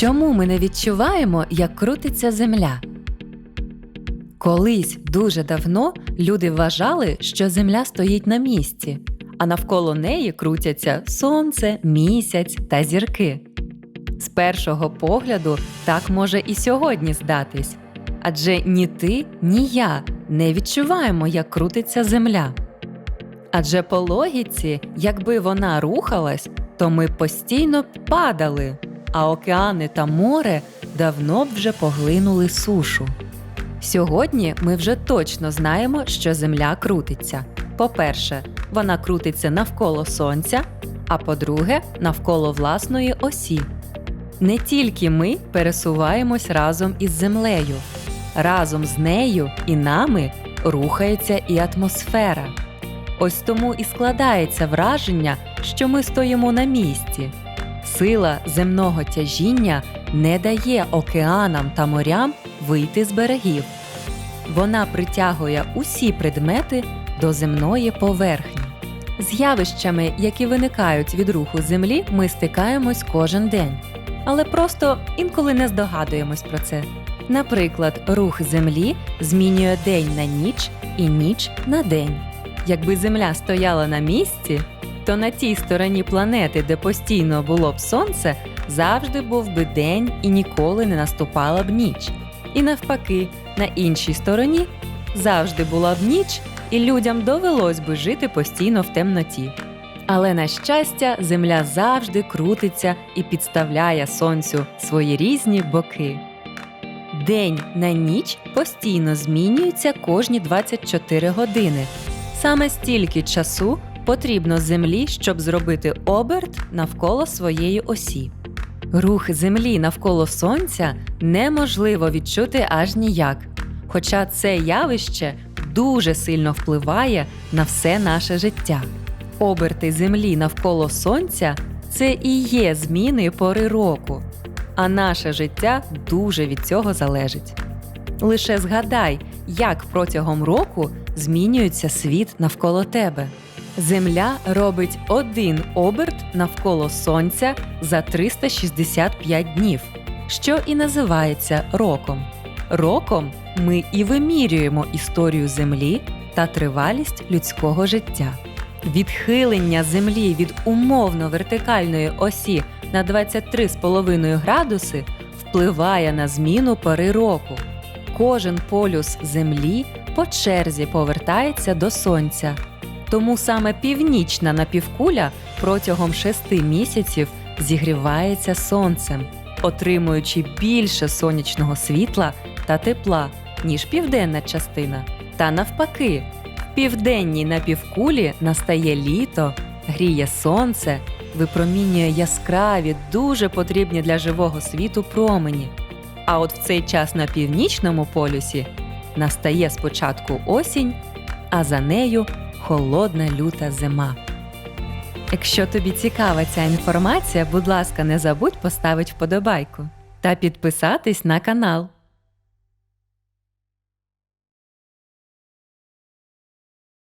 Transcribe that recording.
Чому ми не відчуваємо, як крутиться земля? Колись дуже давно люди вважали, що земля стоїть на місці, а навколо неї крутяться сонце, місяць та зірки. З першого погляду так може і сьогодні здатись, адже ні ти, ні я не відчуваємо, як крутиться земля. Адже по логіці, якби вона рухалась, то ми постійно падали, а океани та море давно б вже поглинули сушу. Сьогодні ми вже точно знаємо, що Земля крутиться. По-перше, вона крутиться навколо Сонця, а по-друге, навколо власної осі. Не тільки ми пересуваємось разом із Землею, разом з нею і нами рухається і атмосфера. Ось тому і складається враження, що ми стоїмо на місці. Сила земного тяжіння не дає океанам та морям вийти з берегів. Вона притягує усі предмети до земної поверхні. З явищами, які виникають від руху землі, ми стикаємось кожен день, але просто інколи не здогадуємось про це. Наприклад, рух землі змінює день на ніч і ніч на день. Якби земля стояла на місці, то на тій стороні планети, де постійно було б сонце, завжди був би день і ніколи не наступала б ніч. І навпаки, на іншій стороні завжди була б ніч, і людям довелось би жити постійно в темноті. Але на щастя, земля завжди крутиться і підставляє сонцю свої різні боки. День на ніч постійно змінюється кожні 24 години. Саме стільки часу потрібно землі, щоб зробити оберт навколо своєї осі. Рух землі навколо сонця неможливо відчути аж ніяк, хоча це явище дуже сильно впливає на все наше життя. Оберти землі навколо сонця це і є зміни пори року, а наше життя дуже від цього залежить. Лише згадай, як протягом року змінюється світ навколо тебе. Земля робить один оберт навколо Сонця за 365 днів, що і називається роком. Роком ми і вимірюємо історію Землі та тривалість людського життя. Відхилення Землі від умовно вертикальної осі на 23,5 градуси впливає на зміну пори року. Кожен полюс Землі по черзі повертається до Сонця. Тому саме північна напівкуля протягом шести місяців зігрівається сонцем, отримуючи більше сонячного світла та тепла, ніж південна частина. Та навпаки, в південній напівкулі настає літо, гріє сонце, випромінює яскраві, дуже потрібні для живого світу промені. А от в цей час на північному полюсі настає спочатку осінь, а за нею холодна люта зима. Якщо тобі цікава ця інформація, будь ласка, не забудь поставити вподобайку та підписатись на канал.